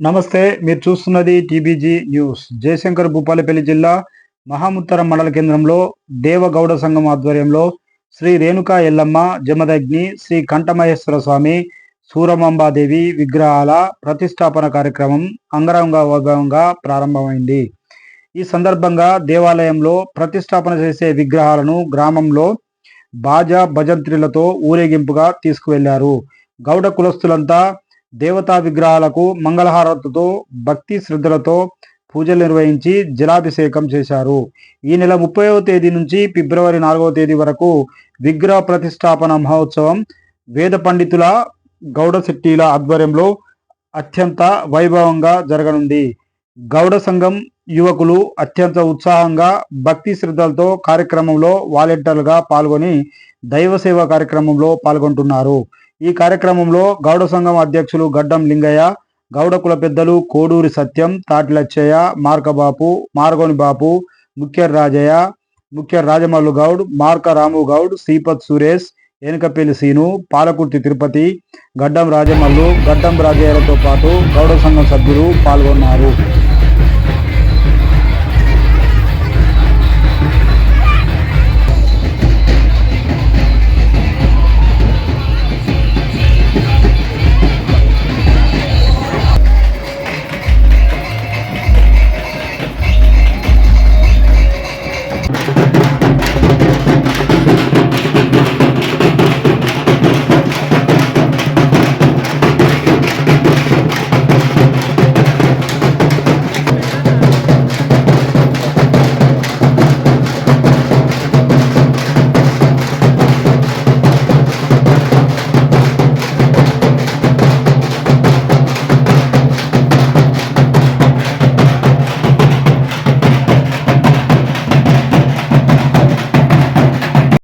నమస్తే మీరు చూస్తున్నది టీబీజీ న్యూస్. జయశంకర్ భూపాలపల్లి జిల్లా మహాముత్తరం మండల కేంద్రంలో దేవగౌడ సంఘం ఆధ్వర్యంలో శ్రీ రేణుకా ఎల్లమ్మ జమదగ్ని శ్రీ కంఠమహేశ్వర స్వామి సూరమాంబాదేవి విగ్రహాల ప్రతిష్టాపన కార్యక్రమం అంగరంగ వైభవంగా ప్రారంభమైంది. ఈ సందర్భంగా దేవాలయంలో ప్రతిష్టాపన చేసే విగ్రహాలను గ్రామంలో బాజా భజంత్రిలతో ఊరేగింపుగా తీసుకువెళ్ళారు. గౌడ కులస్తులంతా దేవతా విగ్రహాలకు మంగళహారతుతో భక్తి శ్రద్ధలతో పూజలు నిర్వహించి జలాభిషేకం చేశారు. ఈ నెల ముప్పైవ తేదీ నుంచి ఫిబ్రవరి నాలుగవ తేదీ వరకు విగ్రహ ప్రతిష్టాపన మహోత్సవం వేద పండితుల గౌడ శెట్టిల ఆధ్వర్యంలో అత్యంత వైభవంగా జరగనుంది. గౌడ సంఘం యువకులు అత్యంత ఉత్సాహంగా భక్తి శ్రద్ధలతో కార్యక్రమంలో వాలంటీర్లుగా పాల్గొని దైవ సేవ కార్యక్రమంలో పాల్గొంటున్నారు. ఈ కార్యక్రమంలో గౌడ సంఘం అధ్యక్షులు గడ్డం లింగయ్య గౌడ కుల పెద్దలు కోడూరి సత్యం తాటిలచ్చయ్య మార్కబాపు మార్గోని బాపు ముఖ్య రాజయ్య ముఖ్య రాజమల్లు గౌడ్ మార్క రాము గౌడ్ శ్రీపత్ సురేష్ ఏనకపల్లి సీను పాలకుర్తి తిరుపతి గడ్డం రాజమల్లు గడ్డం రాజయ్యలతో పాటు గౌడ సంఘం సభ్యులు పాల్గొన్నారు.